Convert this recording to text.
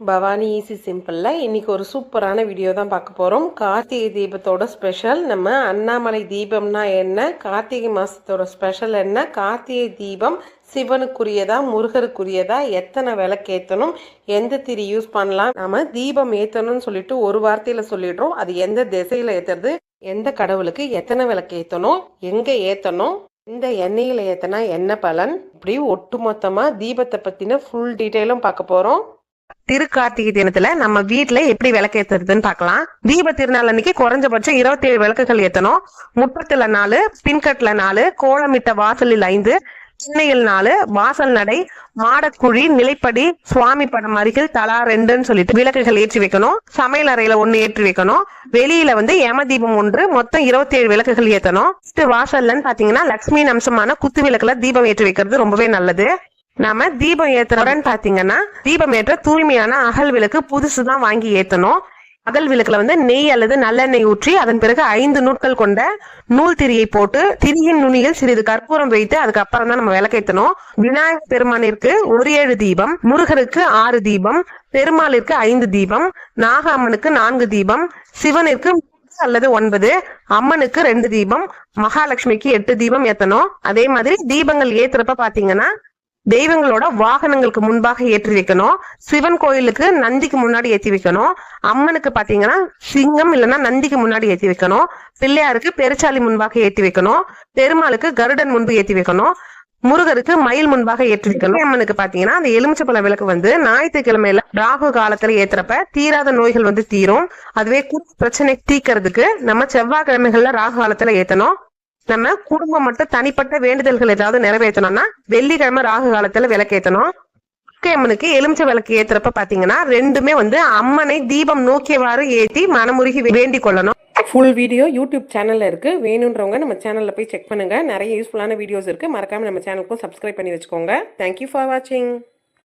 Bhavani easy சிம்பிளில் இன்றைக்கி ஒரு சூப்பரான வீடியோ தான் பார்க்க போகிறோம் கார்த்திகை தீபத்தோட ஸ்பெஷல் நம்ம அண்ணாமலை தீபம்னா என்ன? கார்த்திகை மாதத்தோட ஸ்பெஷல் என்ன? கார்த்திகை தீபம் சிவனுக்குரியதா முருகருக்குரியதா? எத்தனை விளக்கு ஏற்றணும் எந்த திரி யூஸ் பண்ணலாம்? நம்ம தீபம் ஏற்றணும்னு சொல்லிட்டு ஒரு வார்த்தையில் சொல்லிடுறோம். அது எந்த திசையில் ஏற்றுறது எந்த கடவுளுக்கு எத்தனை விளக்கு ஏற்றணும் எங்கே ஏற்றணும் இந்த எண்ணெயில் ஏற்றினா என்ன பலன்? இப்படி ஒட்டுமொத்தமாக தீபத்தை பற்றின ஃபுல் டீட்டெயிலும் பார்க்க போகிறோம் திருக்கார்த்திகை தினத்துல நம்ம வீட்ல எப்படி விளக்கு ஏத்துறதுன்னு பாக்கலாம். தீப திருநாள் அன்னைக்கு குறைஞ்சபட்சம் இருபத்தி ஏழு விளக்குகள் ஏத்தணும். முற்றத்துல நாலு பின்கட்ல நாலு கோலமிட்ட வாசலில் ஐந்து சின்னையில் நாலு வாசல் நடை மாடக்குழி நிலைப்படி சுவாமி படம் அருகில் தலா ரெண்டுன்னு சொல்லிட்டு விளக்குகள் ஏற்றி வைக்கணும். சமையல் அறையில ஒண்ணு ஏற்றி வைக்கணும். வெளியில வந்து யம தீபம் ஒன்று மொத்தம் இருபத்தி ஏழு விளக்குகள் ஏத்தணும். வாசல்லன்னு பாத்தீங்கன்னா லட்சுமி அம்சமான குத்து விளக்குல தீபம் ஏற்றி வைக்கிறது ரொம்பவே நல்லது. நாம தீபம் ஏத்துறோம்னு பாத்தீங்கன்னா தீபம் ஏற்ற தூய்மையான அகல் விளக்கு புதுசு தான் வாங்கி ஏத்தணும். அகல் விளக்குல வந்து நெய் அல்லது நல்லெண்ணெய் ஊற்றி அதன் பிறகு ஐந்து நூட்கள் கொண்ட நூல் திரியை போட்டு திரியின் நுனியில் சிறிது கற்பூரம் வைத்து அதுக்கப்புறம் தான் நம்ம விளக்கேத்தணும் விநாயகர் பெருமானிற்கு ஒரு ஏழு தீபம் முருகருக்கு ஆறு தீபம் பெருமாளிற்கு ஐந்து தீபம் நாகாம்மனுக்கு நான்கு தீபம் சிவனிற்கு மூன்று அல்லது ஒன்பது அம்மனுக்கு ரெண்டு தீபம் மகாலட்சுமிக்கு எட்டு தீபம் ஏத்தணும். அதே மாதிரி தீபங்கள் ஏத்துறப்ப பாத்தீங்கன்னா தெய்வங்களோட வாகனங்களுக்கு முன்பாக ஏற்றி வைக்கணும். சிவன் கோயிலுக்கு நந்திக்கு முன்னாடி ஏற்றி வைக்கணும். அம்மனுக்கு பாத்தீங்கன்னா சிங்கம் இல்லைன்னா நந்திக்கு முன்னாடி ஏற்றி வைக்கணும். பிள்ளையாருக்கு பெருச்சாலி முன்பாக ஏற்றி வைக்கணும். பெருமாளுக்கு கருடன் முன்பு ஏற்றி வைக்கணும். முருகருக்கு மயில் முன்பாக ஏற்றி வைக்கணும். அம்மனுக்கு பாத்தீங்கன்னா அந்த எலுமிச்சப்பழ விளக்கு வந்து ஞாயிற்றுக்கிழமையில ராகு காலத்துல ஏத்துறப்ப தீராத நோய்கள் வந்து தீரும். அதுவே பிரச்சனை தீக்கிறதுக்கு நம்ம செவ்வாய்க்கிழமைகள்ல ராகு காலத்துல ஏத்தணும். நம்ம குடும்பம் மட்டும் தனிப்பட்ட வேண்டுதல்கள் ஏதாவது நிறைவேற்றணும்னா வெள்ளிக்கிழமை ராகு காலத்துல விளக்கேற்றணும். அம்மனுக்கு எலுமிச்சை விளக்கு ஏத்துறப்ப பாத்தீங்கன்னா ரெண்டுமே வந்து அம்மனை தீபம் நோக்கியவாறு ஏத்தி மனமுருகி வேண்டிக் கொள்ளணும். ஃபுல் வீடியோ யூடியூப் சேனல்ல இருக்கு. வேணுன்றவங்க நம்ம சேனல்ல போய் செக் பண்ணுங்க. நிறைய யூஸ்ஃபுல்லான வீடியோஸ் இருக்கு. மறக்காம நம்ம சேனலுக்கும் சப்ஸ்கிரைப் பண்ணி வச்சுக்கோங்க. தேங்க்யூ ஃபார் வாட்சிங்